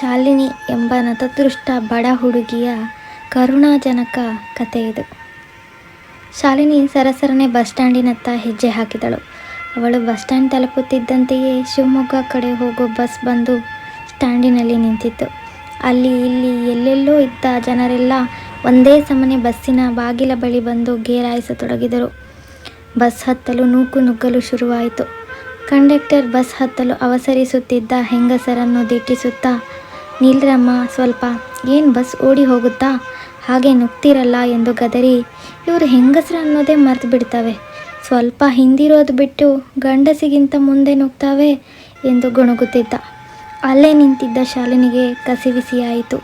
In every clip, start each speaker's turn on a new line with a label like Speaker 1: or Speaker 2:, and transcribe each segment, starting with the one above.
Speaker 1: ಶಾಲಿನಿ ಎಂಬ ನತದೃಷ್ಟ ಬಡ ಹುಡುಗಿಯ ಕರುಣಾಜನಕ ಕಥೆ ಇದು ಶಾಲಿನಿ ಸರಸರನೆ ಬಸ್ ಸ್ಟ್ಯಾಂಡಿನತ್ತ ಹೆಜ್ಜೆ ಹಾಕಿದಳು. ಅವಳು ಬಸ್ ಸ್ಟ್ಯಾಂಡ್ ತಲುಪುತ್ತಿದ್ದಂತೆಯೇ ಶಿವಮೊಗ್ಗ ಕಡೆ ಹೋಗೋ ಬಸ್ ಬಂದು ಸ್ಟ್ಯಾಂಡಿನಲ್ಲಿ ನಿಂತಿತ್ತು. ಅಲ್ಲಿ ಇಲ್ಲಿ ಎಲ್ಲೆಲ್ಲೋ ಇದ್ದ ಜನರೆಲ್ಲ ಒಂದೇ ಸಮನೆ ಬಸ್ಸಿನ ಬಾಗಿಲ ಬಳಿ ಬಂದು ಗೇರಾಯಿಸತೊಡಗಿದರು. ಬಸ್ ಹತ್ತಲು ನೂಕು ನುಗ್ಗಲು ಶುರುವಾಯಿತು. ಕಂಡಕ್ಟರ್ ಬಸ್ ಹತ್ತಲು ಅವಸರಿಸುತ್ತಿದ್ದ ಹೆಂಗಸರನ್ನು ದಿಟ್ಟಿಸುತ್ತಾ ನಿಲ್ರಮ್ಮ ಸ್ವಲ್ಪ ಏನು ಬಸ್ ಓಡಿ ಹೋಗುತ್ತಾ? ಹಾಗೆ ನುಗ್ತಿರಲ್ಲ ಎಂದು ಗದರಿ. ಇವರು ಹೆಂಗಸರು ಅನ್ನೋದೇ ಮರೆತು ಬಿಡ್ತವೆ. ಸ್ವಲ್ಪ ಹಿಂದಿರೋದು ಬಿಟ್ಟು ಗಂಡಸಿಗಿಂತ ಮುಂದೆ ನುಗ್ತಾವೆ ಎಂದು ಗೊಣಗುತ್ತಿದ್ದ. ಅಲ್ಲೇ ನಿಂತಿದ್ದ ಶಾಲಿನಿಗೆ ಕಸಿವಿಸಿಯಾಯಿತು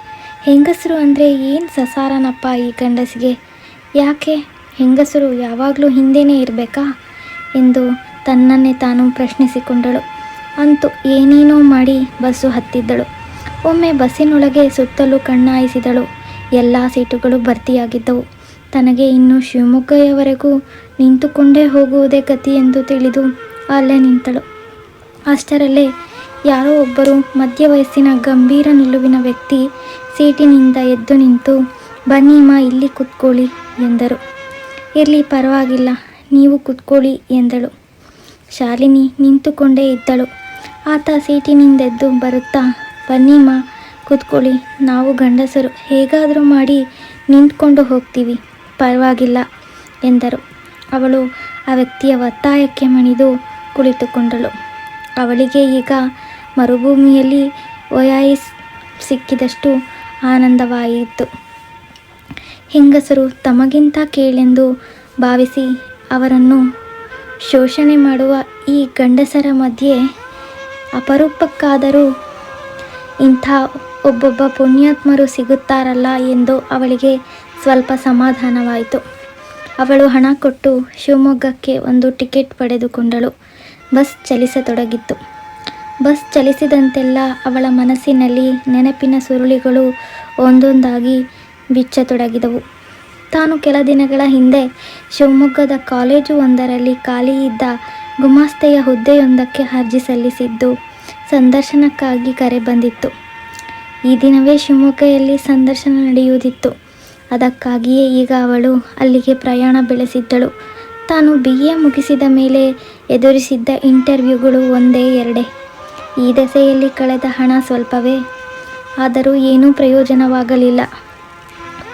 Speaker 1: ಹೆಂಗಸರು ಅಂದರೆ ಏನು ಸಸಾರನಪ್ಪ ಈ ಗಂಡಸಿಗೆ? ಯಾಕೆ? ಹೆಂಗಸರು ಯಾವಾಗಲೂ ಹಿಂದೆನೇ ಇರಬೇಕಾ? ಎಂದು ತನ್ನನ್ನೇ ತಾನು ಪ್ರಶ್ನಿಸಿಕೊಂಡಳು. ಅಂತೂ ಏನೇನೋ ಮಾಡಿ ಬಸ್ಸು ಹತ್ತಿದ್ದಳು. ಒಮ್ಮೆ ಬಸ್ಸಿನೊಳಗೆ ಸುತ್ತಲೂ ಕಣ್ಣಾಯಿಸಿದಳು. ಎಲ್ಲ ಸೀಟುಗಳು ಭರ್ತಿಯಾಗಿದ್ದವು. ತನಗೆ ಇನ್ನು ಶಿವಮೊಗ್ಗಯವರೆಗೂ ನಿಂತುಕೊಂಡೇ ಹೋಗುವುದೇ ಗತಿ ಎಂದು ತಿಳಿದು ಅಲ್ಲೇ ನಿಂತಳು. ಅಷ್ಟರಲ್ಲೇ ಯಾರೋ ಒಬ್ಬರು ಮಧ್ಯ ವಯಸ್ಸಿನ ಗಂಭೀರ ನಿಲುವಿನ ವ್ಯಕ್ತಿ ಸೀಟಿನಿಂದ ಎದ್ದು ನಿಂತು ಬನ್ನಿಮ್ಮ ಇಲ್ಲಿ ಕೂತ್ಕೊಳ್ಳಿ ಎಂದರು. ಇರಲಿ, ಪರವಾಗಿಲ್ಲ, ನೀವು ಕೂತ್ಕೊಳ್ಳಿ ಎಂದಳು. ಶಾಲಿನಿ ನಿಂತುಕೊಂಡೇ ಇದ್ದಳು. ಆತ ಸೀಟಿನಿಂದೆದ್ದು ಬರುತ್ತಾ ಬನ್ನಿಮ್ಮ, ಕೂತ್ಕೊಳ್ಳಿ. ನಾವು ಗಂಡಸರು, ಹೇಗಾದರೂ ಮಾಡಿ ನಿಂತ್ಕೊಂಡು ಹೋಗ್ತೀವಿ. ಪರವಾಗಿಲ್ಲ ಎಂದರು. ಅವಳು ಆ ವ್ಯಕ್ತಿಯ ಒತ್ತಾಯಕ್ಕೆ ಮಣಿದು ಕುಳಿತುಕೊಂಡಳು. ಅವಳಿಗೆ ಈಗ ಮರುಭೂಮಿಯಲ್ಲಿ ಒಯಾಯಿಸ್ ಸಿಕ್ಕಿದಷ್ಟು ಆನಂದವಾಯಿತು. ಹೆಂಗಸರು ತಮಗಿಂತ ಕೇಳೆಂದು ಭಾವಿಸಿ ಅವರನ್ನು ಶೋಷಣೆ ಮಾಡುವ ಈ ಗಂಡಸರ ಮಧ್ಯೆ ಅಪರೂಪಕ್ಕಾದರೂ ಇಂಥ ಒಬ್ಬೊಬ್ಬ ಪುಣ್ಯಾತ್ಮರು ಸಿಗುತ್ತಾರಲ್ಲ ಎಂದು ಅವಳಿಗೆ ಸ್ವಲ್ಪ ಸಮಾಧಾನವಾಯಿತು. ಅವಳು ಹಣ ಕೊಟ್ಟು ಶಿವಮೊಗ್ಗಕ್ಕೆ ಒಂದು ಟಿಕೆಟ್ ಪಡೆದುಕೊಂಡಳು. ಬಸ್ ಚಲಿಸತೊಡಗಿತ್ತು. ಬಸ್ ಚಲಿಸಿದಂತೆಲ್ಲ ಅವಳ ಮನಸ್ಸಿನಲ್ಲಿ ನೆನಪಿನ ಸುರುಳಿಗಳು ಒಂದೊಂದಾಗಿ ಬಿಚ್ಚತೊಡಗಿದವು. ತಾನು ಕೆಲ ದಿನಗಳ ಹಿಂದೆ ಶಿವಮೊಗ್ಗದ ಕಾಲೇಜು ಒಂದರಲ್ಲಿ ಖಾಲಿ ಇದ್ದ ಗುಮಾಸ್ತೆಯ ಹುದ್ದೆಯೊಂದಕ್ಕೆ ಅರ್ಜಿ ಸಲ್ಲಿಸಿದ್ದು ಸಂದರ್ಶನಕ್ಕಾಗಿ ಕರೆ ಬಂದಿತ್ತು. ಈ ದಿನವೇ ಶಿವಮೊಗ್ಗದಲ್ಲಿ ಸಂದರ್ಶನ ನಡೆಯುವುದಿತ್ತು. ಅದಕ್ಕಾಗಿಯೇ ಈಗ ಅವಳು ಅಲ್ಲಿಗೆ ಪ್ರಯಾಣ ಬೆಳೆಸಿದ್ದಳು. ತಾನು ಬಿ ಎ ಮುಗಿಸಿದ ಮೇಲೆ ಎದುರಿಸಿದ್ದ ಇಂಟರ್ವ್ಯೂಗಳು ಒಂದೇ ಎರಡೇ. ಈ ದೆಸೆಯಲ್ಲಿ ಕಳೆದ ಹಣ ಸ್ವಲ್ಪವೇ. ಆದರೂ ಏನೂ ಪ್ರಯೋಜನವಾಗಲಿಲ್ಲ.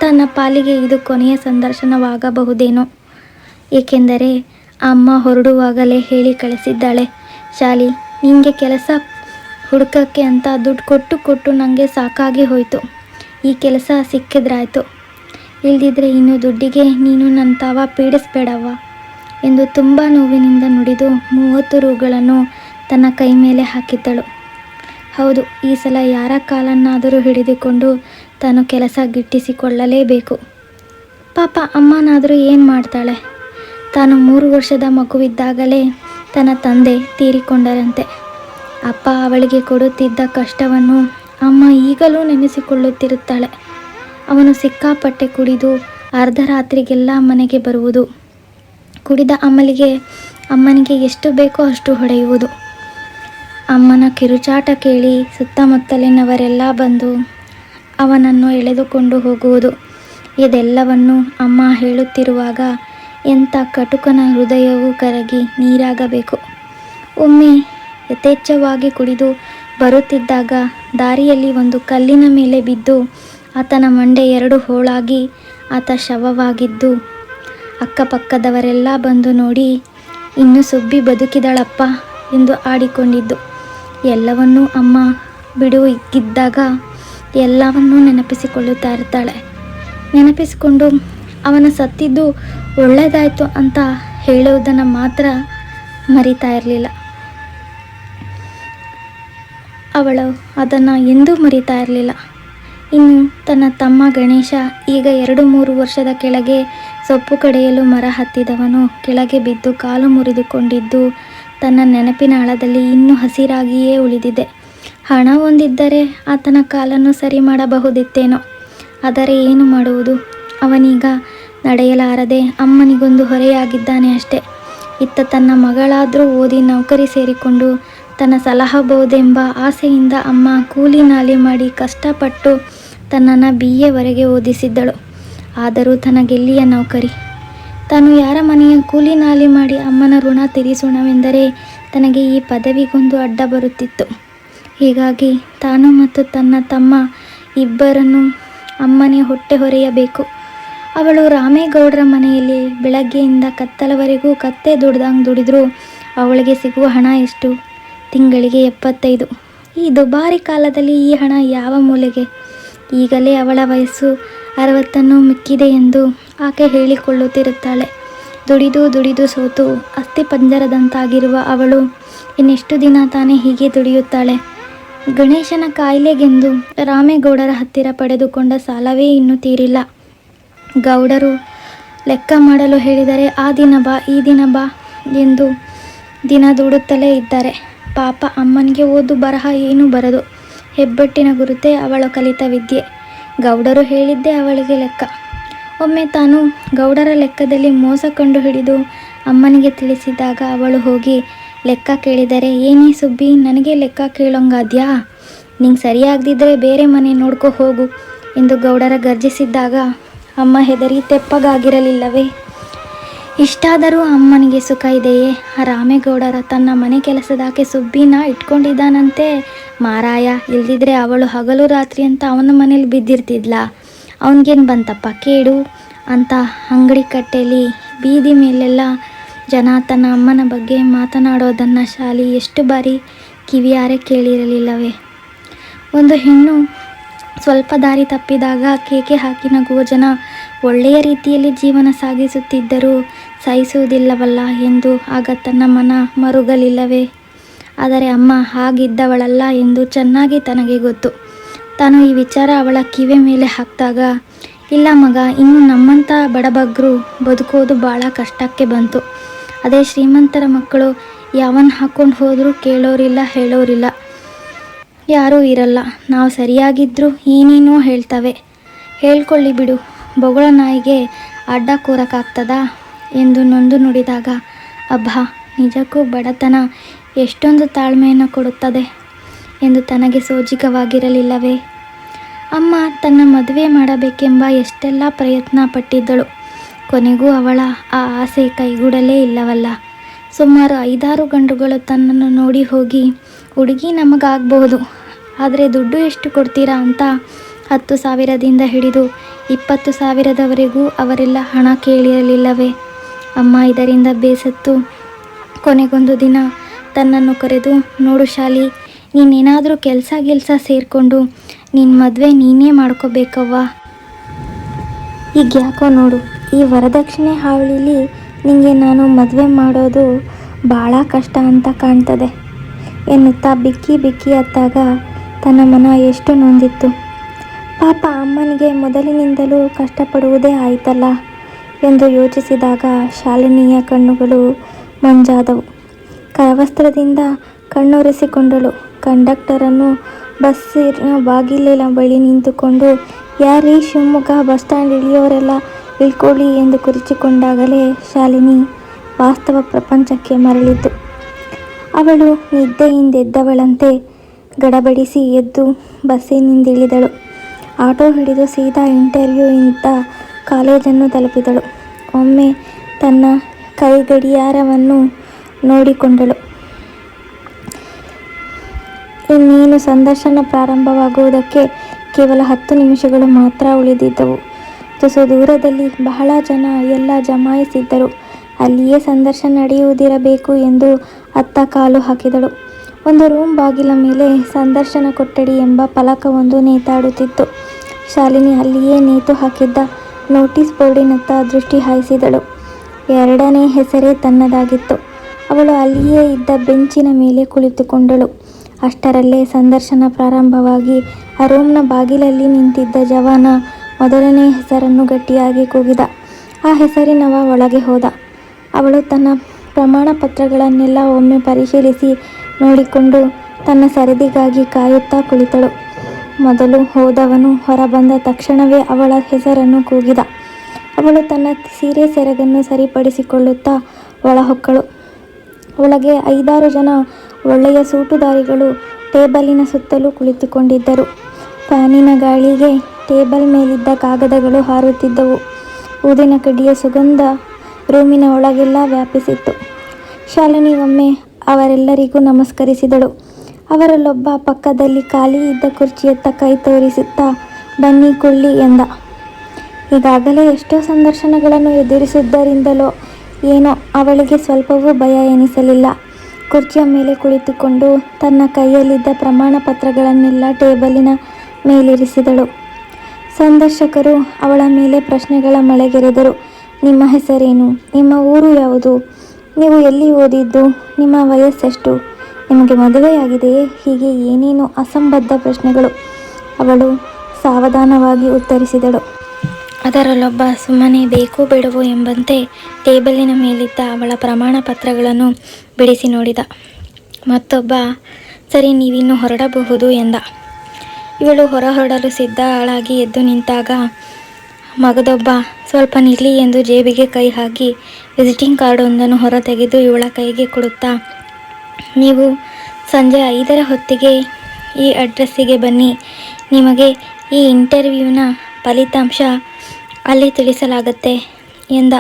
Speaker 1: ತನ್ನ ಪಾಲಿಗೆ ಇದು ಕೊನೆಯ ಸಂದರ್ಶನವಾಗಬಹುದೇನೋ. ಏಕೆಂದರೆ ಅಮ್ಮ ಹೊರಡುವಾಗಲೇ ಹೇಳಿ ಕಳಿಸಿದ್ದಾಳೆ. ಶಾಲಿ ನಿಮಗೆ ಕೆಲಸ ಹುಡುಕಕ್ಕೆ ಅಂತ ದುಡ್ಡು ಕೊಟ್ಟು ಕೊಟ್ಟು ನನಗೆ ಸಾಕಾಗಿ ಹೋಯಿತು. ಈ ಕೆಲಸ ಸಿಕ್ಕಿದ್ರಾಯ್ತು. ಇಲ್ದಿದ್ರೆ ಇನ್ನು ದುಡ್ಡಿಗೆ ನೀನು ನನ್ನ ತಾವ ಪೀಡಿಸ್ಬೇಡವ್ವ ಎಂದು ತುಂಬ ನೋವಿನಿಂದ ನುಡಿದು ಮೂವತ್ತು ರೂಗಳನ್ನು ತನ್ನ ಕೈ ಮೇಲೆ ಹಾಕಿದ್ದಳು. ಹೌದು, ಈ ಸಲ ಯಾರ ಕಾಲನ್ನಾದರೂ ಹಿಡಿದುಕೊಂಡು ತಾನು ಕೆಲಸ ಗಿಟ್ಟಿಸಿಕೊಳ್ಳಲೇಬೇಕು. ಪಾಪ ಅಮ್ಮನಾದರೂ ಏನು ಮಾಡ್ತಾಳೆ? ತಾನು ಮೂರು ವರ್ಷದ ಮಗುವಿದ್ದಾಗಲೇ ತನ್ನ ತಂದೆ ತೀರಿಕೊಂಡರಂತೆ. ಅಪ್ಪ ಅವಳಿಗೆ ಕೊಡುತ್ತಿದ್ದ ಕಷ್ಟವನ್ನು ಅಮ್ಮ ಈಗಲೂ ನೆನೆಸಿಕೊಳ್ಳುತ್ತಿರುತ್ತಾಳೆ. ಅವನು ಸಿಕ್ಕಾಪಟ್ಟೆ ಕುಡಿದು ಅರ್ಧ ರಾತ್ರಿಗೆಲ್ಲ ಮನೆಗೆ ಬರುವುದು. ಕುಡಿದ ಅಮ್ಮಲಿಗೆ ಅಮ್ಮನಿಗೆ ಎಷ್ಟು ಬೇಕೋ ಅಷ್ಟು ಹೊಡೆಯುವುದು. ಅಮ್ಮನ ಕಿರುಚಾಟ ಕೇಳಿ ಸುತ್ತಮುತ್ತಲಿನವರೆಲ್ಲ ಬಂದು ಅವನನ್ನು ಎಳೆದುಕೊಂಡು ಹೋಗುವುದು. ಇದೆಲ್ಲವನ್ನು ಅಮ್ಮ ಹೇಳುತ್ತಿರುವಾಗ ಎಂಥ ಕಟುಕನ ಹೃದಯವು ಕರಗಿ ನೀರಾಗಬೇಕು. ಒಮ್ಮೆ ಯಥೇಚ್ಛವಾಗಿ ಕುಡಿದು ಬರುತ್ತಿದ್ದಾಗ ದಾರಿಯಲ್ಲಿ ಒಂದು ಕಲ್ಲಿನ ಮೇಲೆ ಬಿದ್ದು ಆತನ ಮಂಡೆ ಎರಡು ಹೋಳಾಗಿ ಆತ ಶವವಾಗಿದ್ದು ಅಕ್ಕಪಕ್ಕದವರೆಲ್ಲ ಬಂದು ನೋಡಿ, ಇನ್ನು ಸುಬ್ಬಿ ಬದುಕಿದಳಪ್ಪ ಎಂದು ಆಡಿಕೊಂಡಿದ್ದು. ಎಲ್ಲವನ್ನೂ ಅಮ್ಮ ಬಿಡು ಇಕ್ಕಿದ್ದಾಗ ಎಲ್ಲವನ್ನೂ ನೆನಪಿಸಿಕೊಳ್ಳುತ್ತಾ ಇರ್ತಾಳೆ ನೆನಪಿಸಿಕೊಂಡು ಅವನ ಸತ್ತಿದ್ದು ಒಳ್ಳೆಯದಾಯಿತು ಅಂತ ಹೇಳುವುದನ್ನು ಮಾತ್ರ ಮರಿತಾ ಇರಲಿಲ್ಲ. ಅವಳು ಅದನ್ನು ಎಂದೂ ಮರಿತಾ ಇರಲಿಲ್ಲ. ಇನ್ನು ತನ್ನ ತಮ್ಮ ಗಣೇಶ ಈಗ ಎರಡು ಮೂರು ವರ್ಷದ ಕೆಳಗೆ ಸೊಪ್ಪು ಕಡೆಯಲು ಮರ ಹತ್ತಿದವನು. ಕೆಳಗೆ ಬಿದ್ದು ಕಾಲು ಮುರಿದುಕೊಂಡಿದ್ದು ತನ್ನ ನೆನಪಿನ ಆಳದಲ್ಲಿ ಇನ್ನೂ ಹಸಿರಾಗಿಯೇ ಉಳಿದಿದೆ. ಹಣ ಹೊಂದಿದ್ದರೆ ಆತನ ಕಾಲನ್ನು ಸರಿ ಮಾಡಬಹುದಿತ್ತೇನೋ. ಆದರೆ ಏನು ಮಾಡುವುದು? ಅವನೀಗ ನಡೆಯಲಾರದೆ ಅಮ್ಮನಿಗೊಂದು ಹೊರೆಯಾಗಿದ್ದಾನೆ ಅಷ್ಟೆ. ಇತ್ತ ತನ್ನ ಮಗಳಾದರೂ ಓದಿ ನೌಕರಿ ಸೇರಿಕೊಂಡು ತನ್ನ ಸಲಹಬಹುದೆಂಬ ಆಸೆಯಿಂದ ಅಮ್ಮ ಕೂಲಿ ನಾಲಿ ಮಾಡಿ ಕಷ್ಟಪಟ್ಟು ತನ್ನನ್ನು ಬಿ ಎವರೆಗೆ ಓದಿಸಿದ್ದಳು. ಆದರೂ ತನಗೆಲ್ಲಿಯ ನೌಕರಿ? ತಾನು ಯಾರ ಮನೆಯ ಕೂಲಿ ನಾಲಿ ಮಾಡಿ ಅಮ್ಮನ ಋಣ ತೀರಿಸೋಣವೆಂದರೆ ತನಗೆ ಈ ಪದವಿಗೊಂದು ಅಡ್ಡ ಬರುತ್ತಿತ್ತು. ಹೀಗಾಗಿ ತಾನು ಮತ್ತು ತನ್ನ ತಮ್ಮ ಇಬ್ಬರನ್ನು ಅಮ್ಮನೇ ಹೊಟ್ಟೆ ಹೊರೆಯಬೇಕು. ಅವಳು ರಾಮೇಗೌಡರ ಮನೆಯಲ್ಲಿ ಬೆಳಗ್ಗೆಯಿಂದ ಕತ್ತಲವರೆಗೂ ಕತ್ತೆ ದುಡ್ದಂಗೆ ದುಡಿದ್ರು ಅವಳಿಗೆ ಸಿಗುವ ಹಣ ಎಷ್ಟು? ತಿಂಗಳಿಗೆ ಎಪ್ಪತ್ತೈದು. ಈ ದುಬಾರಿ ಕಾಲದಲ್ಲಿ ಈ ಹಣ ಯಾವ ಮೂಲೆಗೆ? ಈಗಲೇ ಅವಳ ವಯಸ್ಸು ಅರವತ್ತನ್ನು ಮಿಕ್ಕಿದೆ ಎಂದು ಆಕೆ ಹೇಳಿಕೊಳ್ಳುತ್ತಿರುತ್ತಾಳೆ. ದುಡಿದು ದುಡಿದು ಸೋತು ಅಸ್ಥಿ ಪಂಜರದಂತಾಗಿರುವ ಅವಳು ಇನ್ನೆಷ್ಟು ದಿನ ತಾನೇ ಹೀಗೆ ದುಡಿಯುತ್ತಾಳೆ? ಗಣೇಶನ ಕಾಯಿಲೆಗೆಂದು ರಾಮೇಗೌಡರ ಹತ್ತಿರ ಪಡೆದುಕೊಂಡ ಸಾಲವೇ ಇನ್ನೂ ತೀರಿಲ್ಲ. ಗೌಡರು ಲೆಕ್ಕ ಮಾಡಲು ಹೇಳಿದರೆ, ಆ ದಿನ ಬಾ, ಈ ದಿನ ಬಾ ಎಂದು ದಿನ ದೂಡುತ್ತಲೇ ಇದ್ದಾರೆ. ಪಾಪ ಅಮ್ಮನಿಗೆ ಓದು ಬರಹ ಏನೂ ಬರದು. ಹೆಬ್ಬೆಟ್ಟಿನ ಗುರುತೇ ಅವಳು ಕಲಿತ ವಿದ್ಯೆ. ಗೌಡರು ಹೇಳಿದ್ದೇ ಅವಳಿಗೆ ಲೆಕ್ಕ. ಒಮ್ಮೆ ತಾನು ಗೌಡರ ಲೆಕ್ಕದಲ್ಲಿ ಮೋಸ ಕಂಡು ಹಿಡಿದು ಅಮ್ಮನಿಗೆ ತಿಳಿಸಿದಾಗ ಅವಳು ಹೋಗಿ ಲೆಕ್ಕ ಕೇಳಿದರೆ, ಏನೇ ಸುಬ್ಬಿ, ನನಗೆ ಲೆಕ್ಕ ಕೇಳೋಂಗಾದ್ಯಾ? ನಿಂಗೆ ಸರಿಯಾಗದಿದ್ದರೆ ಬೇರೆ ಮನೆ ನೋಡ್ಕೋ ಹೋಗು ಎಂದು ಗೌಡರ ಗರ್ಜಿಸಿದ್ದಾಗ ಅಮ್ಮ ಹೆದರಿ ತೆಪ್ಪಗಾಗಿರಲಿಲ್ಲವೇ? ಇಷ್ಟಾದರೂ ಅಮ್ಮನಿಗೆ ಸುಖ ಇದೆಯೇ? ರಾಮೇಗೌಡರ ತನ್ನ ಮನೆ ಕೆಲಸದಾಕೆ ಸುಬ್ಬಿನ ಇಟ್ಕೊಂಡಿದ್ದಾನಂತೆ. ಮಾರಾಯ, ಇಲ್ದಿದ್ರೆ ಅವಳು ಹಗಲು ರಾತ್ರಿ ಅಂತ ಅವನ ಮನೇಲಿ ಬಿದ್ದಿರ್ತಿದ್ಲ. ಅವನಿಗೇನು ಬಂತಪ್ಪ, ಕೇಡು? ಅಂತ ಅಂಗಡಿ ಕಟ್ಟೆಯಲ್ಲಿ ಬೀದಿ ಮೇಲೆಲ್ಲ ಜನ ತನ್ನ ಅಮ್ಮನ ಬಗ್ಗೆ ಮಾತನಾಡೋದನ್ನು ಶಾಲಿ ಎಷ್ಟು ಬಾರಿ ಕಿವಿಯಾರೆ ಕೇಳಿರಲಿಲ್ಲವೇ. ಒಂದು ಹೆಣ್ಣು ಸ್ವಲ್ಪ ದಾರಿ ತಪ್ಪಿದಾಗ ಕೇಕೆ ಹಾಕಿ ನಗುವ ಜನ ಒಳ್ಳೆಯ ರೀತಿಯಲ್ಲಿ ಜೀವನ ಸಾಗಿಸುತ್ತಿದ್ದರೂ ಸಹಿಸುವುದಿಲ್ಲವಲ್ಲ ಎಂದು ಆಗ ತನ್ನ ಮನ ಮರುಗಲಿಲ್ಲವೇ? ಆದರೆ ಅಮ್ಮ ಹಾಗಿದ್ದವಳಲ್ಲ ಎಂದು ಚೆನ್ನಾಗಿ ತನಗೆ ಗೊತ್ತು. ತಾನು ಈ ವಿಚಾರ ಅವಳ ಕಿವೆ ಮೇಲೆ ಹಾಕಿದಾಗ, ಇಲ್ಲ ಮಗ, ಇನ್ನು ನಮ್ಮಂಥ ಬಡಬಗ್ರು ಬದುಕೋದು ಭಾಳ ಕಷ್ಟಕ್ಕೆ ಬಂತು. ಅದೇ ಶ್ರೀಮಂತರ ಮಕ್ಕಳು ಯಾವನ್ ಹಾಕ್ಕೊಂಡು ಹೋದರೂ ಕೇಳೋರಿಲ್ಲ, ಹೇಳೋರಿಲ್ಲ. ಯಾರೂ ಇರಲ್ಲ. ನಾವು ಸರಿಯಾಗಿದ್ದರೂ ಏನೇನೋ ಹೇಳ್ತವೆ. ಹೇಳ್ಕೊಳ್ಳಿ ಬಿಡು. ಬೊಗಳ ನಾಯಿಗೆ ಅಡ್ಡ ಕೂರಕ್ಕಾಗ್ತದಾ? ಎಂದು ನೊಂದು ನುಡಿದಾಗ, ಅಬ್ಬಾ, ನಿಜಕ್ಕೂ ಬಡತನ ಎಷ್ಟೊಂದು ತಾಳ್ಮೆಯನ್ನು ಕೊಡುತ್ತದೆ ಎಂದು ತನಗೆ ಸೋಜಿಕವಾಗಿರಲಿಲ್ಲವೇ ಅಮ್ಮ ತನ್ನ ಮದುವೆ ಮಾಡಬೇಕೆಂಬ ಎಷ್ಟೆಲ್ಲ ಪ್ರಯತ್ನ ಪಟ್ಟಿದ್ದಳು. ಕೊನೆಗೂ ಅವಳ ಆ ಆಸೆ ಕೈಗೂಡಲೇ ಇಲ್ಲವಲ್ಲ. ಸುಮಾರು ಐದಾರು ಗಂಡುಗಳು ತನ್ನನ್ನು ನೋಡಿ ಹೋಗಿ, ಹುಡುಗಿ ನಮಗಾಗಬಹುದು, ಆದರೆ ದುಡ್ಡು ಎಷ್ಟು ಕೊಡ್ತೀರಾ ಅಂತ ಹತ್ತು ಸಾವಿರದಿಂದ ಹಿಡಿದು ಇಪ್ಪತ್ತು ಸಾವಿರದವರೆಗೂ ಅವರೆಲ್ಲ ಹಣ ಕೇಳಿರಲಿಲ್ಲವೇ? ಅಮ್ಮ ಇದರಿಂದ ಬೇಸತ್ತು. ಕೊನೆಗೊಂದು ದಿನ ತನ್ನನ್ನು ಕರೆದು, ನೋಡು ಶಾಲಿ, ನೀನೇನಾದರೂ ಕೆಲಸ ಗಿಲ್ಸ ಸೇರಿಕೊಂಡು ನಿನ್ನ ಮದುವೆ ನೀನೇ ಮಾಡ್ಕೋಬೇಕವ್ವ? ಈಗ ಯಾಕೋ ನೋಡು, ಈ ವರದಕ್ಷಿಣೆ ಹಾವಳಿಲಿ ನಿಮಗೆ ನಾನು ಮದುವೆ ಮಾಡೋದು ಭಾಳ ಕಷ್ಟ ಅಂತ ಕಾಣ್ತದೆ. ಎನ್ನುತ್ತಾ ಬಿಕ್ಕಿ ಬಿಕ್ಕಿ ಅತ್ತಾಗ ತನ್ನ ಮನ ಎಷ್ಟು ನೊಂದಿತ್ತು. ಪಾಪ ಅಮ್ಮನಿಗೆ ಮೊದಲಿನಿಂದಲೂ ಕಷ್ಟಪಡುವುದೇ ಆಯ್ತಲ್ಲ. ಎಂದು ಯೋಚಿಸಿದಾಗ ಶಾಲಿನಿಯ ಕಣ್ಣುಗಳು ಮಂಜಾದವು. ಕರವಸ್ತ್ರದಿಂದ ಕಣ್ಣೊರೆಸಿಕೊಂಡಳು. ಕಂಡಕ್ಟರನ್ನು ಬಸ್ಸಿನ ಬಾಗಿಲಿನ ಬಳಿ ನಿಂತುಕೊಂಡು, ಯಾರೀ ಶಿವಮೊಗ್ಗ ಬಸ್ ಸ್ಟ್ಯಾಂಡ್ ಇಳಿಯೋರೆಲ್ಲ ಇಳ್ಕೊಳ್ಳಿ ಎಂದು ಕುರಿಚಿಕೊಂಡಾಗಲೇ ಶಾಲಿನಿ ವಾಸ್ತವ ಪ್ರಪಂಚಕ್ಕೆ ಮರಳಿತು ಅವಳು ನಿದ್ದೆಯಿಂದೆದ್ದವಳಂತೆ ಗಡಬಡಿಸಿ ಎದ್ದು ಬಸ್ಸಿನಿಂದಿಳಿದಳು ಆಟೋ ಹಿಡಿದು ಸೀದಾ ಇಂಟರ್ವ್ಯೂ ಇಂದ ಕಾಲೇಜನ್ನು ತಲುಪಿದಳು. ಒಮ್ಮೆ ತನ್ನ ಕೈಗಡಿಯಾರವನ್ನು ನೋಡಿಕೊಂಡಳು. ಇನ್ನೇನು ಸಂದರ್ಶನ ಪ್ರಾರಂಭವಾಗುವುದಕ್ಕೆ ಕೇವಲ ಹತ್ತು ನಿಮಿಷಗಳು ಮಾತ್ರ ಉಳಿದಿದ್ದವು. ತುಸು ದೂರದಲ್ಲಿ ಬಹಳ ಜನ ಎಲ್ಲ ಜಮಾಯಿಸಿದ್ದರು. ಅಲ್ಲಿಯೇ ಸಂದರ್ಶನ ನಡೆಯುವುದಿರಬೇಕು ಎಂದು ಅತ್ತ ಕಾಲು ಹಾಕಿದಳು. ಒಂದು ರೂಮ್ ಬಾಗಿಲ ಮೇಲೆ ಸಂದರ್ಶನ ಕೊಠಡಿ ಎಂಬ ಫಲಕವೊಂದು ನೇತಾಡುತ್ತಿತ್ತು. ಶಾಲಿನಿ ಅಲ್ಲಿಯೇ ನೇತು ಹಾಕಿದ್ದ ನೋಟಿಸ್ ಬೋರ್ಡಿನತ್ತ ದೃಷ್ಟಿ ಹಾಯಿಸಿದಳು. ಎರಡನೇ ಹೆಸರೇ ತನ್ನದಾಗಿತ್ತು. ಅವಳು ಅಲ್ಲಿಯೇ ಇದ್ದ ಬೆಂಚಿನ ಮೇಲೆ ಕುಳಿತುಕೊಂಡಳು. ಅಷ್ಟರಲ್ಲೇ ಸಂದರ್ಶನ ಪ್ರಾರಂಭವಾಗಿ ಆ ರೂಮ್ನ ಬಾಗಿಲಲ್ಲಿ ನಿಂತಿದ್ದ ಜವಾನ ಮೊದಲನೇ ಹೆಸರನ್ನು ಗಟ್ಟಿಯಾಗಿ ಕೂಗಿದ. ಆ ಹೆಸರಿನವ ಒಳಗೆ ಹೋದ. ಅವಳು ತನ್ನ ಪ್ರಮಾಣ ಪತ್ರಗಳನ್ನೆಲ್ಲ ಒಮ್ಮೆ ಪರಿಶೀಲಿಸಿ ನೋಡಿಕೊಂಡು ತನ್ನ ಸರದಿಗಾಗಿ ಕಾಯುತ್ತಾ ಕುಳಿತಳು. ಮೊದಲು ಹೋದವನು ಹೊರಬಂದ ತಕ್ಷಣವೇ ಅವಳ ಹೆಸರನ್ನು ಕೂಗಿದ. ಅವಳು ತನ್ನ ಸೀರೆ ಸೆರಗನ್ನು ಸರಿಪಡಿಸಿಕೊಳ್ಳುತ್ತಾ ಒಳಹೊಕ್ಕಳು. ಒಳಗೆ ಐದಾರು ಜನ ಒಳ್ಳೆಯ ಸೂಟುದಾರಿಗಳು ಟೇಬಲಿನ ಸುತ್ತಲೂ ಕುಳಿತುಕೊಂಡಿದ್ದರು. ಫ್ಯಾನಿನ ಗಾಳಿಗೆ ಟೇಬಲ್ ಮೇಲಿದ್ದ ಕಾಗದಗಳು ಹಾರುತ್ತಿದ್ದವು. ಊದಿನ ಕಡ್ಡಿಯ ಸುಗಂಧ ರೂಮಿನ ಒಳಗೆಲ್ಲ ವ್ಯಾಪಿಸಿತ್ತು. ಶಾಲಿನಿ ಒಮ್ಮೆ ಅವರೆಲ್ಲರಿಗೂ ನಮಸ್ಕರಿಸಿದಳು. ಅವರಲ್ಲೊಬ್ಬ ಪಕ್ಕದಲ್ಲಿ ಖಾಲಿ ಇದ್ದ ಕುರ್ಚಿಯತ್ತ ಕೈ ತೋರಿಸುತ್ತಾ, ಬನ್ನಿ ಕುಳ್ಳಿ ಎಂದ. ಈಗಾಗಲೇ ಎಷ್ಟೋ ಸಂದರ್ಶನಗಳನ್ನು ಎದುರಿಸಿದ್ದರಿಂದಲೋ ಏನೋ ಅವಳಿಗೆ ಸ್ವಲ್ಪವೂ ಭಯ ಎನಿಸಲಿಲ್ಲ. ಕುರ್ಚಿಯ ಮೇಲೆ ಕುಳಿತುಕೊಂಡು ತನ್ನ ಕೈಯಲ್ಲಿದ್ದ ಪ್ರಮಾಣ ಪತ್ರಗಳನ್ನೆಲ್ಲ ಟೇಬಲಿನ ಮೇಲಿರಿಸಿದಳು. ಸಂದರ್ಶಕರು ಅವಳ ಮೇಲೆ ಪ್ರಶ್ನೆಗಳ ಮಳೆಗೆರೆದರು. ನಿಮ್ಮ ಹೆಸರೇನು? ನಿಮ್ಮ ಊರು ಯಾವುದು? ನೀವು ಎಲ್ಲಿ ಓದಿದ್ದು? ನಿಮ್ಮ ವಯಸ್ಸೆಷ್ಟು? ನಿಮಗೆ ಮದುವೆಯಾಗಿದೆಯೇ ಹೀಗೆ ಏನೇನು ಅಸಂಬದ್ಧ ಪ್ರಶ್ನೆಗಳು ಅವಳು ಸಾವಧಾನವಾಗಿ ಉತ್ತರಿಸಿದಳು. ಅದರಲ್ಲೊಬ್ಬ, ಸುಮ್ಮನೆ ಬೇಕು ಬೇಡವೋ ಎಂಬಂತೆ ಟೇಬಲಿನ ಮೇಲಿದ್ದ ಅವಳ ಪ್ರಮಾಣ ಪತ್ರಗಳನ್ನು ಬಿಡಿಸಿ ನೋಡಿದ. ಮತ್ತೊಬ್ಬ, ಸರಿ, ನೀವಿನ್ನು ಹೊರಡಬಹುದು ಎಂದ. ಇವಳು ಹೊರ ಹೊರಡಲು ಸಿದ್ಧಳಾಗಿ ಎದ್ದು ನಿಂತಾಗ, ಮಗದೊಬ್ಬ, ಸ್ವಲ್ಪ ನಿಲ್ಲಿ ಎಂದು ಜೇಬಿಗೆ ಕೈ ಹಾಕಿ, ವಿಸಿಟಿಂಗ್ ಕಾರ್ಡ್ ಒಂದನ್ನು ಹೊರತೆಗೆದು ಇವಳ ಕೈಗೆ ಕೊಡುತ್ತಾ ನೀವು ಸಂಜೆ ಐದರ ಹೊತ್ತಿಗೆ ಈ ಅಡ್ರೆಸ್ಸಿಗೆ ಬನ್ನಿ. ನಿಮಗೆ ಈ ಇಂಟರ್ವ್ಯೂನ ಫಲಿತಾಂಶ ಅಲ್ಲಿ ತಿಳಿಸಲಾಗುತ್ತೆ ಎಂದ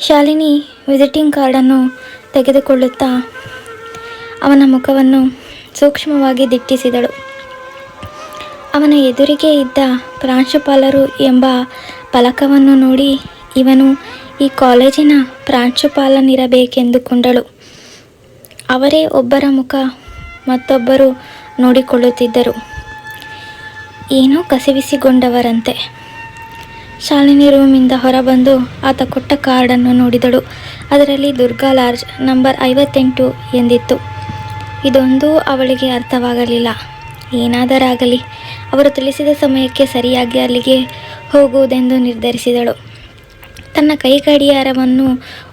Speaker 1: ಶಾಲಿನಿ ವಿಸಿಟಿಂಗ್ ಕಾರ್ಡನ್ನು ತೆಗೆದುಕೊಳ್ಳುತ್ತಾ ಅವನ ಮುಖವನ್ನು ಸೂಕ್ಷ್ಮವಾಗಿ ದಿಟ್ಟಿಸಿದಳು. ಅವನ ಎದುರಿಗೆ ಇದ್ದ ಪ್ರಾಂಶುಪಾಲರು ಎಂಬ ಫಲಕವನ್ನು ನೋಡಿ ಇವನು ಈ ಕಾಲೇಜಿನ ಪ್ರಾಂಶುಪಾಲನಿರಬೇಕೆಂದುಕೊಂಡಳು. ಅವರೇ ಒಬ್ಬರ ಮುಖ ಮತ್ತೊಬ್ಬರು ನೋಡಿಕೊಳ್ಳುತ್ತಿದ್ದರು. ಏನೋ ಕಸಿವಿಸಿಗೊಂಡವರಂತೆ ಶಾಲಿನಿ ರೂಮಿಂದ ಹೊರಬಂದು ಆತ ಕೊಟ್ಟ ಕಾರ್ಡನ್ನು ನೋಡಿದಳು. ಅದರಲ್ಲಿ ದುರ್ಗಾ ಲಾರ್ಜ್ ನಂಬರ್ ಐವತ್ತೆಂಟು ಎಂದಿತ್ತು. ಇದೊಂದೂ ಅವಳಿಗೆ ಅರ್ಥವಾಗಲಿಲ್ಲ. ಏನಾದರಾಗಲಿ ಅವರು ತಿಳಿಸಿದ ಸಮಯಕ್ಕೆ ಸರಿಯಾಗಿ ಅಲ್ಲಿಗೆ ಹೋಗುವುದೆಂದು ನಿರ್ಧರಿಸಿದಳು. ತನ್ನ ಕೈ ಗಡಿಯಾರವನ್ನು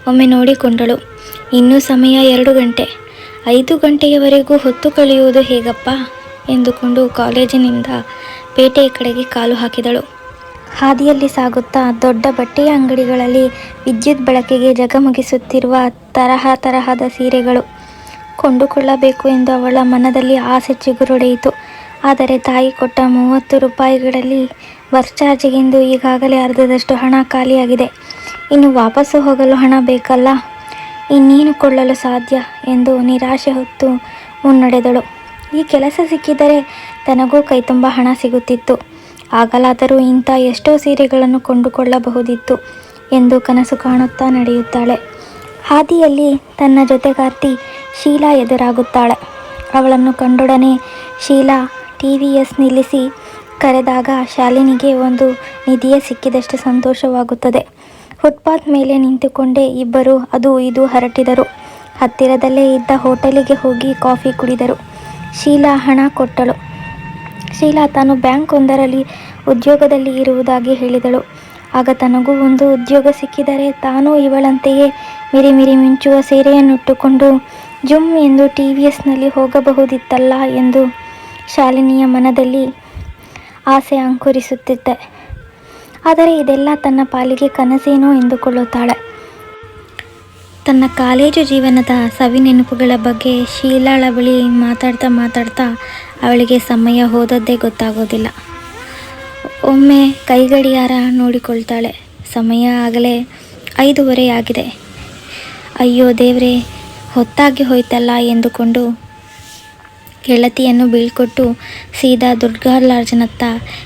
Speaker 1: ಒಮ್ಮೆ ನೋಡಿಕೊಂಡಳು. ಇನ್ನೂ ಸಮಯ ಎರಡು ಗಂಟೆ. ಐದು ಗಂಟೆಯವರೆಗೂ ಹೊತ್ತು ಕಳೆಯುವುದು ಹೇಗಪ್ಪ? ಎಂದುಕೊಂಡು ಕಾಲೇಜಿನಿಂದ ಪೇಟೆಯ ಕಡೆಗೆ ಕಾಲು ಹಾಕಿದಳು. ಹಾದಿಯಲ್ಲಿ ಸಾಗುತ್ತಾ ದೊಡ್ಡ ಬಟ್ಟೆಯ ಅಂಗಡಿಗಳಲ್ಲಿ ವಿದ್ಯುತ್ ಬೆಳಕಿಗೆ ಜಗಮಗಿಸುತ್ತಿರುವ ತರಹ ತರಹದ ಸೀರೆಗಳು ಕೊಂಡುಕೊಳ್ಳಬೇಕು ಎಂದು ಅವಳ ಮನದಲ್ಲಿ ಆಸೆ ಚಿಗುರುಡೆಯಿತು. ಆದರೆ ತಾಯಿ ಕೊಟ್ಟ ಮೂವತ್ತು ರೂಪಾಯಿಗಳಲ್ಲಿ ಬಸ್ ಚಾರ್ಜಿಗೆಂದು ಈಗಾಗಲೇ ಅರ್ಧದಷ್ಟು ಹಣ ಖಾಲಿಯಾಗಿದೆ. ಇನ್ನು ವಾಪಸ್ಸು ಹೋಗಲು ಹಣ ಬೇಕಲ್ಲ? ಇನ್ನೇನು ಕೊಳ್ಳಲು ಸಾಧ್ಯ ಎಂದು ನಿರಾಶೆ ಹೊತ್ತು ಮುನ್ನಡೆದಳು. ಈ ಕೆಲಸ ಸಿಕ್ಕಿದರೆ ತನಗೂ ಕೈತುಂಬ ಹಣ ಸಿಗುತ್ತಿತ್ತು. ಆಗಲಾದರೂ ಇಂಥ ಎಷ್ಟೋ ಸೀರೆಗಳನ್ನು ಕೊಂಡುಕೊಳ್ಳಬಹುದಿತ್ತು ಎಂದು ಕನಸು ಕಾಣುತ್ತಾ ನಡೆಯುತ್ತಾಳೆ. ಹಾದಿಯಲ್ಲಿ ತನ್ನ ಜೊತೆಗಾರ್ತಿ ಶೀಲಾ ಎದುರಾಗುತ್ತಾಳೆ. ಅವಳನ್ನು ಕಂಡೊಡನೆ ಶೀಲಾ ಟಿ ವಿ ಎಸ್ ನಿಲ್ಲಿಸಿ ಕರೆದಾಗ ಶಾಲಿನಿಗೆ ಒಂದು ನಿಧಿಯೇ ಸಿಕ್ಕಿದಷ್ಟು ಸಂತೋಷವಾಗುತ್ತದೆ. ಫುಟ್ಪಾತ್ ಮೇಲೆ ನಿಂತುಕೊಂಡೇ ಇಬ್ಬರು ಅದು ಇದು ಹರಟಿದರು. ಹತ್ತಿರದಲ್ಲೇ ಇದ್ದ ಹೋಟೆಲಿಗೆ ಹೋಗಿ ಕಾಫಿ ಕುಡಿದರು. ಶೀಲಾ ಹಣ ಕೊಟ್ಟಳು. ಶೀಲಾ ತಾನು ಬ್ಯಾಂಕ್ ಒಂದರಲ್ಲಿ ಉದ್ಯೋಗದಲ್ಲಿ ಇರುವುದಾಗಿ ಹೇಳಿದಳು. ಆಗ ತನಗೂ ಒಂದು ಉದ್ಯೋಗ ಸಿಕ್ಕಿದರೆ ತಾನೂ ಇವಳಂತೆಯೇ ಮಿರಿ ಮಿರಿ ಮಿಂಚುವ ಸೀರೆಯನ್ನುಟ್ಟುಕೊಂಡು ಜುಮ್ ಎಂದು ಟಿ ವಿ ಎಸ್ನಲ್ಲಿ ಹೋಗಬಹುದಿತ್ತಲ್ಲ ಎಂದು ಶಾಲಿನಿಯ ಮನದಲ್ಲಿ ಆಸೆ ಅಂಕುರಿಸುತ್ತಿದ್ದೆ. ಆದರೆ ಇದೆಲ್ಲ ತನ್ನ ಪಾಲಿಗೆ ಕನಸೇನೋ ಎಂದುಕೊಳ್ಳುತ್ತಾಳೆ. ತನ್ನ ಕಾಲೇಜು ಜೀವನದ ಸವಿ ನೆನಪುಗಳ ಬಗ್ಗೆ ಶೀಲಾಳ ಬಳಿ ಮಾತಾಡ್ತಾ ಮಾತಾಡ್ತಾ ಅವಳಿಗೆ ಸಮಯ ಹೋದದ್ದೇ ಗೊತ್ತಾಗೋದಿಲ್ಲ. ಒಮ್ಮೆ ಕೈಗಡಿಯಾರ ನೋಡಿಕೊಳ್ತಾಳೆ. ಸಮಯ ಆಗಲೇ ಐದೂವರೆ ಆಗಿದೆ. ಅಯ್ಯೋ ದೇವರೇ, ಹೊತ್ತಾಗಿ ಹೋಯ್ತಲ್ಲ ಎಂದುಕೊಂಡು ಗೆಳತಿಯನ್ನು ಬೀಳ್ಕೊಟ್ಟು ಸೀದಾ ದುರ್ಗಾಲಾರ್ಜನತ್ತ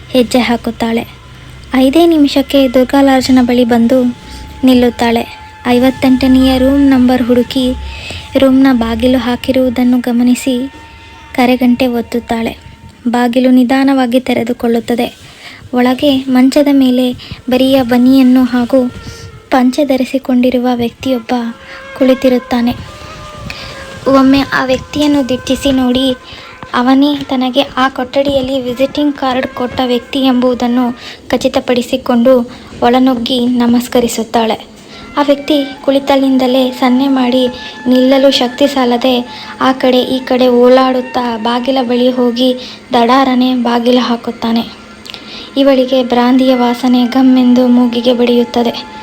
Speaker 1: ಹೆಜ್ಜೆ ಹಾಕುತ್ತಾಳೆ. ಐದೇ ನಿಮಿಷಕ್ಕೆ ದುರ್ಗಾಲಾರ್ಜನ ಬಳಿ ಬಂದು ನಿಲ್ಲುತ್ತಾಳೆ. ಐವತ್ತೆಂಟನೆಯ ರೂಮ್ ನಂಬರ್ ಹುಡುಕಿ ರೂಮ್ನ ಬಾಗಿಲು ಹಾಕಿರುವುದನ್ನು ಗಮನಿಸಿ ಕರೆಗಂಟೆ ಒತ್ತುತ್ತಾಳೆ. ಬಾಗಿಲು ನಿಧಾನವಾಗಿ ತೆರೆದುಕೊಳ್ಳುತ್ತದೆ. ಒಳಗೆ ಮಂಚದ ಮೇಲೆ ಬರಿಯ ಬನಿಯನ್ನು ಹಾಗೂ ಪಂಚೆ ಧರಿಸಿಕೊಂಡಿರುವ ವ್ಯಕ್ತಿಯೊಬ್ಬ ಕುಳಿತಿರುತ್ತಾನೆ. ಒಮ್ಮೆ ಆ ವ್ಯಕ್ತಿಯನ್ನು ದಿಟ್ಟಿಸಿ ನೋಡಿ ಅವನೇ ತನಗೆ ಆ ಕೊಠಡಿಯಲ್ಲಿ ವಿಸಿಟಿಂಗ್ ಕಾರ್ಡ್ ಕೊಟ್ಟ ವ್ಯಕ್ತಿ ಎಂಬುದನ್ನು ಖಚಿತಪಡಿಸಿಕೊಂಡು ಒಳನುಗ್ಗಿ ನಮಸ್ಕರಿಸುತ್ತಾಳೆ. ಆ ವ್ಯಕ್ತಿ ಕುಳಿತಲ್ಲಿಂದಲೇ ಸನ್ನೆ ಮಾಡಿ ನಿಲ್ಲಲು ಶಕ್ತಿ ಸಾಲದೆ ಆ ಕಡೆ ಈ ಕಡೆ ಓಲಾಡುತ್ತಾ ಬಾಗಿಲ ಬಳಿ ಹೋಗಿ ದಡಾರನೆ ಬಾಗಿಲ ಹಾಕುತ್ತಾನೆ. ಇವಳಿಗೆ ಬ್ರಾಂದಿಯ ವಾಸನೆ ಗಮ್ಮೆಂದು ಮೂಗಿಗೆ ಬಡಿಯುತ್ತದೆ.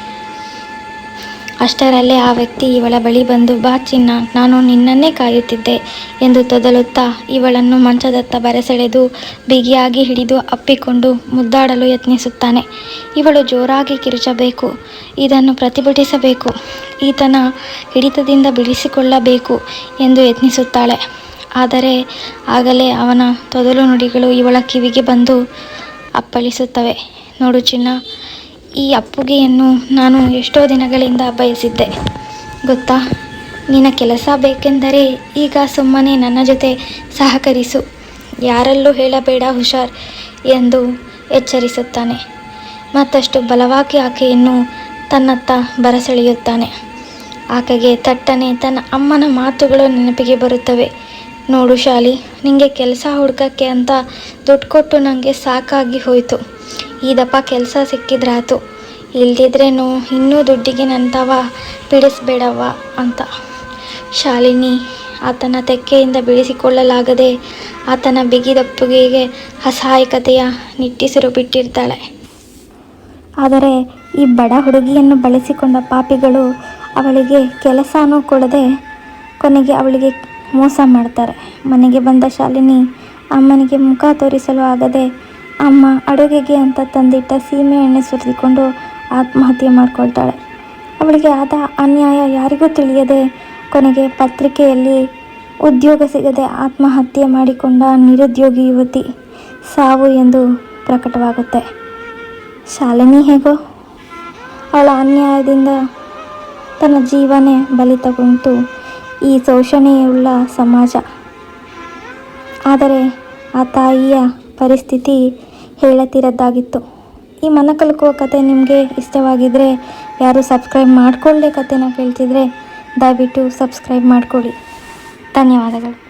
Speaker 1: ಅಷ್ಟರಲ್ಲೇ ಆ ವ್ಯಕ್ತಿ ಇವಳ ಬಳಿ ಬಂದು, ಬಾ ಚಿನ್ನ, ನಾನು ನಿನ್ನನ್ನೇ ಕಾಯುತ್ತಿದ್ದೆ ಎಂದು ತೊದಲುತ್ತಾ ಇವಳನ್ನು ಮಂಚದತ್ತ ಬರೆಸೆಳೆದು ಬಿಗಿಯಾಗಿ ಹಿಡಿದು ಅಪ್ಪಿಕೊಂಡು ಮುದ್ದಾಡಲು ಯತ್ನಿಸುತ್ತಾನೆ. ಇವಳು ಜೋರಾಗಿ ಕಿರುಚಬೇಕು, ಇದನ್ನು ಪ್ರತಿಭಟಿಸಬೇಕು, ಈತನ ಹಿಡಿತದಿಂದ ಬಿಡಿಸಿಕೊಳ್ಳಬೇಕು ಎಂದು ಯತ್ನಿಸುತ್ತಾಳೆ. ಆದರೆ ಆಗಲೇ ಅವನ ತೊದಲು ನುಡಿಗಳು ಇವಳ ಕಿವಿಗೆ ಬಂದು ಅಪ್ಪಳಿಸುತ್ತವೆ. ನೋಡು ಚಿನ್ನ ಈ ಅಪ್ಪುಗೆಯನ್ನು ನಾನು ಎಷ್ಟೋ ದಿನಗಳಿಂದ ಬಯಸಿದ್ದೆ. ಗೊತ್ತಾ? ನಿನ್ನ ಕೆಲಸ ಬೇಕೆಂದರೆ ಈಗ ಸುಮ್ಮನೆ ನನ್ನ ಜೊತೆ ಸಹಕರಿಸು. ಯಾರಲ್ಲೂ ಹೇಳಬೇಡ ಹುಷಾರ್ ಎಂದು ಎಚ್ಚರಿಸುತ್ತಾನೆ. ಮತ್ತಷ್ಟು ಬಲವಾಗಿ ಆಕೆಯನ್ನು ತನ್ನತ್ತ ಬರಸೆಳೆಯುತ್ತಾನೆ. ಆಕೆಗೆ ತಟ್ಟನೆ ತನ್ನ ಅಮ್ಮನ ಮಾತುಗಳು ನೆನಪಿಗೆ ಬರುತ್ತವೆ. ನೋಡು ಶಾಲಿ, ನಿಂಗೆ ಕೆಲಸ ಹುಡುಕಕ್ಕೆ ಅಂತ ದುಡ್ಡು ಕೊಟ್ಟು ನನಗೆ ಸಾಕಾಗಿ ಹೋಯಿತು. ಈ ದಪ್ಪ ಕೆಲಸ ಸಿಕ್ಕಿದ್ರಾತು ಇಲ್ದಿದ್ರೇನು ಇನ್ನೂ ದುಡ್ಡಿಗೆ ನಂತವ ಬಿಡಿಸ್ಬೇಡವ್ವ ಅಂತ. ಶಾಲಿನಿ, ಆತನ ತೆಕ್ಕೆಯಿಂದ ಬಿಡಿಸಿಕೊಳ್ಳಲಾಗದೆ ಆತನ ಬಿಗಿದಪ್ಪುಗೆಗೆ ಅಸಹಾಯಕತೆಯ ನಿಟ್ಟಿಸಿರು ಬಿಟ್ಟಿರ್ತಾಳೆ. ಆದರೆ ಈ ಬಡ ಹುಡುಗಿಯನ್ನು ಬಳಸಿಕೊಂಡ ಪಾಪಿಗಳು ಅವಳಿಗೆ ಕೆಲಸನೂ ಕೊಡದೆ ಕೊನೆಗೆ ಅವಳಿಗೆ ಮೋಸ ಮಾಡ್ತಾರೆ. ಮನೆಗೆ ಬಂದ ಶಾಲಿನಿ ಅಮ್ಮನಿಗೆ ಮುಖ ತೋರಿಸಲು ಆಗದೆ ಅಮ್ಮ ಅಡುಗೆಗೆ ಅಂತ ತಂದಿಟ್ಟ ಸೀಮೆ ಎಣ್ಣೆ ಸುರಿದುಕೊಂಡು ಆತ್ಮಹತ್ಯೆ ಮಾಡಿಕೊಳ್ತಾಳೆ. ಅವಳಿಗೆ ಆದ ಅನ್ಯಾಯ ಯಾರಿಗೂ ತಿಳಿಯದೆ ಕೊನೆಗೆ ಪತ್ರಿಕೆಯಲ್ಲಿ ಉದ್ಯೋಗ ಸಿಗದೆ ಆತ್ಮಹತ್ಯೆ ಮಾಡಿಕೊಂಡ ನಿರುದ್ಯೋಗಿ ಯುವತಿ ಸಾವು ಎಂದು ಪ್ರಕಟವಾಗುತ್ತೆ. ಶಾಲಿನಿ ಹೇಗೋ? ಅವಳ ಅನ್ಯಾಯದಿಂದ ತನ್ನ ಜೀವನೇ ಬಲಿ ತಗೊಂತು ಈ ಶೋಷಣೆಯುಳ್ಳ ಸಮಾಜ. ಆದರೆ ಆ ತಾಯಿಯ ಪರಿಸ್ಥಿತಿ ಹೇಳತಿರದ್ದಾಗಿತ್ತು. ಈ ಮನ ಕಲ್ಕುವ ಕತೆ ನಿಮಗೆ ಇಷ್ಟವಾಗಿದ್ದರೆ ಯಾರು ಸಬ್ಸ್ಕ್ರೈಬ್ ಮಾಡಿಕೊಳ್ಳೆ ಕತೆನ ಕೇಳ್ತಿದ್ರೆ ದಯವಿಟ್ಟು ಸಬ್ಸ್ಕ್ರೈಬ್ ಮಾಡಿಕೊಳ್ಳಿ. ಧನ್ಯವಾದಗಳು.